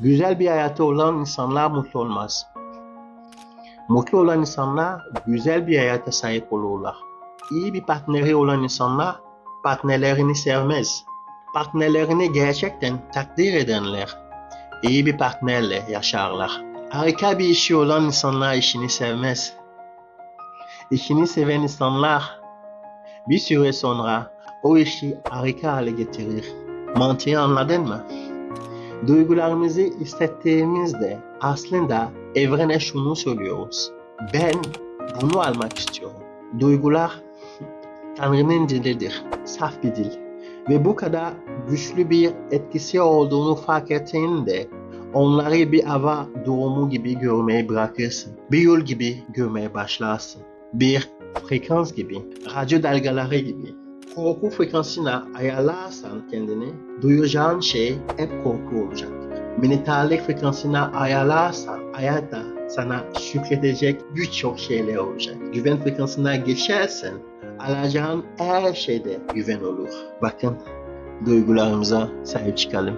Güzel bir hayatı olan insanlar mutlu olmaz. Mutlu olan insanlar güzel bir hayata sahip olurlar. İyi bir partneri olan insanlar partnerlerini sevmez. Partnerlerini gerçekten takdir edenler iyi bir partnerle yaşarlar. Harika bir işi olan insanlar işini sevmez. İşini seven insanlar bir süre sonra o işi harika hale getirir. Mantığı anladın mı? Duygularımızı hissettiğimizde aslında evrene şunu söylüyoruz. Ben bunu almak istiyorum. Duygular Tanrı'nın dilidir. Saf bir dil. Ve bu kadar güçlü bir etkisi olduğunu fark ettiğinde onları bir hava durumu gibi görmeyi bırakırsın. Bir yol gibi görmeye başlarsın. Bir frekans gibi, radyo dalgaları gibi. Korku frekansına ayarlarsan kendini, duyacağın şey hep korku olacaktır. Mentallik frekansına ayarlarsan hayatta sana şükredecek birçok şeyler olacak. Güven frekansına geçersen alacağın her şeyde güven olur. Bakın duygularımıza sahip çıkalım.